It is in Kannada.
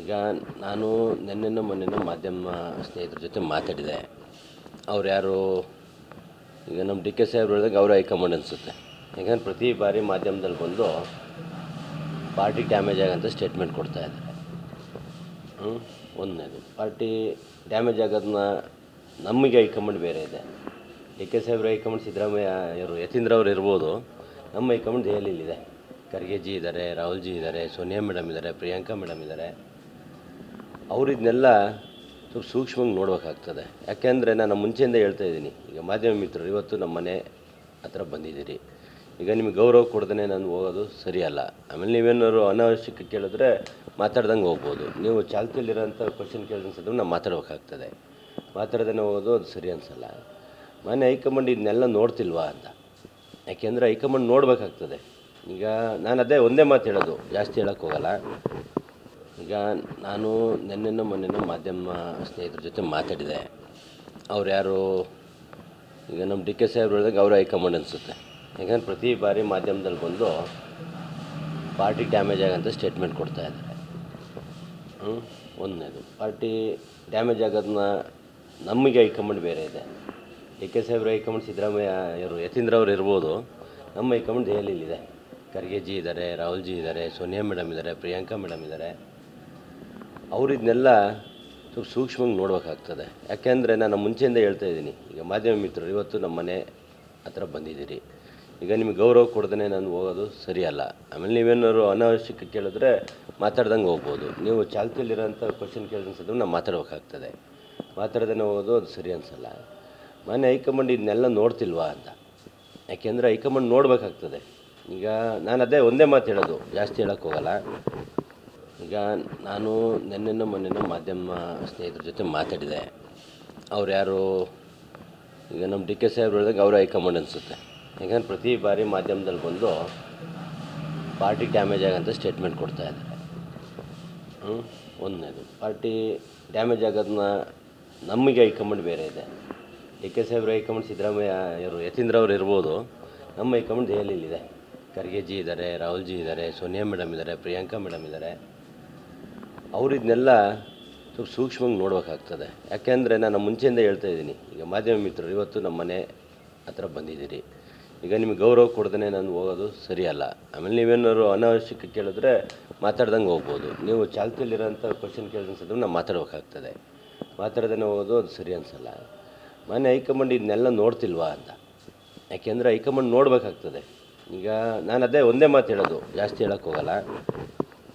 ಈಗ ನಾನು ನಿನ್ನೆನೋ ಮೊನ್ನೆನೋ ಮಾಧ್ಯಮ ಸ್ನೇಹಿತರ ಜೊತೆ ಮಾತಾಡಿದೆ. ಅವ್ರು ಯಾರು, ಈಗ ನಮ್ಮ ಡಿ ಕೆ ಸಾಹೇಬ್ರು ಹೇಳಿದಾಗ ಅವರೇ ಹೈಕಮಾಂಡ್ ಅನಿಸುತ್ತೆ. ಯಾಕಂದ್ರೆ ಪ್ರತಿ ಬಾರಿ ಮಾಧ್ಯಮದಲ್ಲಿ ಬಂದು ಪಾರ್ಟಿ ಡ್ಯಾಮೇಜ್ ಆಗೋಂಥ ಸ್ಟೇಟ್ಮೆಂಟ್ ಕೊಡ್ತಾ ಇದ್ದಾರೆ. ಹ್ಞೂ ಒಂದನೇದು. ಪಾರ್ಟಿ ಡ್ಯಾಮೇಜ್ ಆಗೋದನ್ನ ನಮಗೆ ಹೈಕಮಾಂಡ್ ಬೇರೆ ಇದೆ. ಡಿ ಕೆ ಸಾಹೇಬ್ರ ಹೈಕಮಾಂಡ್, ಸಿದ್ದರಾಮಯ್ಯ ಇವರು ಯತೀಂದ್ರ ಅವ್ರು ಇರ್ಬೋದು. ನಮ್ಮ ಹೈಕಮಾಂಡ್ ದೆಹಲಿಯಲ್ಲಿದೆ ಖರ್ಗೆ ಜಿ ಇದ್ದಾರೆ, ರಾಹುಲ್ ಜಿ ಇದ್ದಾರೆ, ಸೋನಿಯಾ ಮೇಡಮ್ ಇದ್ದಾರೆ, ಪ್ರಿಯಾಂಕಾ ಮೇಡಮ್ ಇದ್ದಾರೆ. ಅವ್ರು ಇದನ್ನೆಲ್ಲ ಸ್ವಲ್ಪ ಸೂಕ್ಷ್ಮವಾಗಿ ನೋಡಬೇಕಾಗ್ತದೆ. ಯಾಕೆಂದರೆ ನಾನು ಮುಂಚೆಯಿಂದ ಹೇಳ್ತಾ ಇದ್ದೀನಿ, ಈಗ ಮಾಧ್ಯಮ ಮಿತ್ರರು, ಇವತ್ತು ನಮ್ಮ ಮನೆ ಹತ್ರ ಬಂದಿದ್ದೀರಿ. ಈಗ ನಿಮಗೆ ಗೌರವ ಕೊಡ್ದೇ ನಾನು ಹೋಗೋದು ಸರಿಯಲ್ಲ. ಆಮೇಲೆ ನೀವೇನಾದ್ರು ಅನಾವಶ್ಯಕ ಕೇಳಿದ್ರೆ ಮಾತಾಡ್ದಂಗೆ ಹೋಗ್ಬೋದು. ನೀವು ಚಾಲ್ತಿಯಲ್ಲಿರೋಂಥ ಕ್ವಶನ್ ಕೇಳಿದ್ರೆ ನಾನು ಮಾತಾಡ್ಬೇಕಾಗ್ತದೆ. ಮಾತಾಡ್ದೇ ಹೋಗೋದು ಅದು ಸರಿ ಅನಿಸಲ್ಲ. ಮನೆ ಹೈಕಮಾಂಡ್ ಇದನ್ನೆಲ್ಲ ನೋಡ್ತಿಲ್ವಾ ಅಂತ. ಯಾಕೆಂದರೆ ಹೈಕಮಾಂಡ್ ನೋಡಬೇಕಾಗ್ತದೆ. ಈಗ ನಾನು ಅದೇ ಒಂದೇ ಮಾತು ಹೇಳೋದು, ಜಾಸ್ತಿ ಹೇಳೋಕ್ಕೆ ಹೋಗಲ್ಲ. ಈಗ ನಾನು ನಿನ್ನೆನೋ ಮೊನ್ನೆನೋ ಮಾಧ್ಯಮ ಸ್ನೇಹಿತರ ಜೊತೆ ಮಾತಾಡಿದೆ. ಅವ್ರು ಯಾರು? ಈಗ ನಮ್ಮ ಡಿ ಕೆ ಸಾಹೇಬ್ರು ಹೇಳಿದಾಗ ಅವರು ಹೈಕಮಾಂಡ್ ಅನಿಸುತ್ತೆ. ಯಾಕಂದರೆ ಪ್ರತಿ ಬಾರಿ ಮಾಧ್ಯಮದಲ್ಲಿ ಬಂದು ಪಾರ್ಟಿ ಡ್ಯಾಮೇಜ್ ಆಗಂತ ಸ್ಟೇಟ್ಮೆಂಟ್ ಕೊಡ್ತಾ ಇದ್ದಾರೆ. ಹ್ಞೂ ಒಂದನೇದು. ಪಾರ್ಟಿ ಡ್ಯಾಮೇಜ್ ಆಗೋದನ್ನ ನಮಗೆ ಹೈಕಮಾಂಡ್ ಬೇರೆ ಇದೆ. ಡಿ ಕೆ ಸಾಹೇಬ್ರ ಹೈಕಮಾಂಡ್ ಸಿದ್ದರಾಮಯ್ಯ ಇವರು ಯತೀಂದ್ರ ಅವರು ಇರ್ಬೋದು. ನಮ್ಮ ಹೈಕಮಾಂಡ್ ಖರ್ಗೆ ಜಿ ಇದ್ದಾರೆ, ರಾಹುಲ್ ಜಿ ಇದ್ದಾರೆ, ಸೋನಿಯಾ ಮೇಡಮ್ ಇದ್ದಾರೆ, ಪ್ರಿಯಾಂಕಾ ಮೇಡಮ್ ಇದ್ದಾರೆ. ಅವ್ರು ಇದನ್ನೆಲ್ಲ ಸ್ವಲ್ಪ ಸೂಕ್ಷ್ಮವಾಗಿ ನೋಡಬೇಕಾಗ್ತದೆ. ಯಾಕೆಂದರೆ ನಾನು ಮುಂಚೆಯಿಂದ ಹೇಳ್ತಾ ಇದ್ದೀನಿ, ಈಗ ಮಾಧ್ಯಮ ಮಿತ್ರರು, ಇವತ್ತು ನಮ್ಮ ಮನೆ ಹತ್ರ ಬಂದಿದ್ದೀರಿ. ಈಗ ನಿಮಗೆ ಗೌರವ ಕೊಡ್ದೇ ನಾನು ಹೋಗೋದು ಸರಿಯಲ್ಲ. ಆಮೇಲೆ ನೀವೇನಾದ್ರು ಅನಾವಶ್ಯಕ ಕೇಳಿದ್ರೆ ಮಾತಾಡ್ದಂಗೆ ಹೋಗ್ಬೋದು. ನೀವು ಚಾಲ್ತಿಯಲ್ಲಿರೋಂಥ ಕ್ವಶನ್ ಕೇಳಿದ್ರೆ ನಾವು ಮಾತಾಡ್ಬೇಕಾಗ್ತದೆ. ಮಾತಾಡ್ದೇ ಹೋಗೋದು ಅದು ಸರಿ ಅನಿಸಲ್ಲ. ಮನೆ ಹೈಕಮಾಂಡ್ ಇದನ್ನೆಲ್ಲ ನೋಡ್ತಿಲ್ವಾ ಅಂತ. ಯಾಕೆಂದರೆ ಹೈಕಮಾಂಡ್ ನೋಡಬೇಕಾಗ್ತದೆ. ಈಗ ನಾನು ಅದೇ ಒಂದೇ ಮಾತು ಹೇಳೋದು, ಜಾಸ್ತಿ ಹೇಳೋಕ್ಕೆ ಹೋಗಲ್ಲ ಈಗ ನಾನು ನಿನ್ನೆನೋ ಮೊನ್ನೆನೋ ಮಾಧ್ಯಮ ಸ್ನೇಹಿತರ ಜೊತೆ ಮಾತಾಡಿದೆ. ಅವ್ರು ಯಾರು, ಈಗ ನಮ್ಮ ಡಿ ಕೆ ಸಾಹೇಬ್ರು ಹೇಳಿದಾಗ ಅವರೇ ಹೈಕಮಾಂಡ್ ಅನಿಸುತ್ತೆ. ಯಾಕಂದ್ರೆ ಪ್ರತಿ ಬಾರಿ ಮಾಧ್ಯಮದಲ್ಲಿ ಬಂದು ಪಾರ್ಟಿ ಡ್ಯಾಮೇಜ್ ಆಗಂತ ಸ್ಟೇಟ್ಮೆಂಟ್ ಕೊಡ್ತಾ ಇದ್ದಾರೆ. ಒಂದನೇದು. ಪಾರ್ಟಿ ಡ್ಯಾಮೇಜ್ ಆಗೋದನ್ನ ನಮಗೆ ಹೈಕಮಾಂಡ್ ಬೇರೆ ಇದೆ. ಡಿ ಕೆ ಸಾಹೇಬ್ರ ಹೈಕಮಾಂಡ್ ಸಿದ್ದರಾಮಯ್ಯ ಇವರು ಯತೀಂದ್ರ ಅವರು ಇರ್ಬೋದು. ನಮ್ಮ ಹೈಕಮಾಂಡ್ ದೆಹಲಿಯಲ್ಲಿದೆ. ಖರ್ಗೆ ಜಿ ಇದ್ದಾರೆ, ರಾಹುಲ್ ಜಿ ಇದ್ದಾರೆ, ಸೋನಿಯಾ ಮೇಡಮ್ ಇದ್ದಾರೆ, ಪ್ರಿಯಾಂಕಾ ಮೇಡಮ್ ಇದ್ದಾರೆ. ಅವ್ರು ಇದನ್ನೆಲ್ಲ ಸ್ವಲ್ಪ ಸೂಕ್ಷ್ಮವಾಗಿ ನೋಡಬೇಕಾಗ್ತದೆ. ಯಾಕೆಂದರೆ ನಾನು ಮುಂಚೆಯಿಂದ ಹೇಳ್ತಾ ಇದ್ದೀನಿ. ಈಗ ಮಾಧ್ಯಮ ಮಿತ್ರರು, ಇವತ್ತು ನಮ್ಮ ಮನೆ ಹತ್ರ ಬಂದಿದ್ದೀರಿ. ಈಗ ನಿಮಗೆ ಗೌರವ ಕೊಡ್ದೇ ನಾನು ಹೋಗೋದು ಸರಿಯಲ್ಲ. ಆಮೇಲೆ ನೀವೇನಾದ್ರು ಅನಾವಶ್ಯಕ ಕೇಳಿದ್ರೆ ಮಾತಾಡ್ದಂಗೆ ಹೋಗ್ಬೋದು. ನೀವು ಚಾಲ್ತಿಯಲ್ಲಿರೋಂಥ ಕ್ವಶನ್ ಕೇಳಿದ್ರೆ ನಾವು ಮಾತಾಡ್ಬೇಕಾಗ್ತದೆ. ಮಾತಾಡ್ದೇ ಹೋಗೋದು ಅದು ಸರಿ ಅನಿಸಲ್ಲ. ಮನೆ ಹೈಕಮಾಂಡ್ ಇದನ್ನೆಲ್ಲ ನೋಡ್ತಿಲ್ವಾ ಅಂತ. ಯಾಕೆಂದರೆ ಹೈಕಮಾಂಡ್ ನೋಡಬೇಕಾಗ್ತದೆ. ಈಗ ನಾನು ಅದೇ ಒಂದೇ ಮಾತು ಹೇಳೋದು. ಜಾಸ್ತಿ ಹೇಳೋಕ್ಕೆ ಹೋಗಲ್ಲ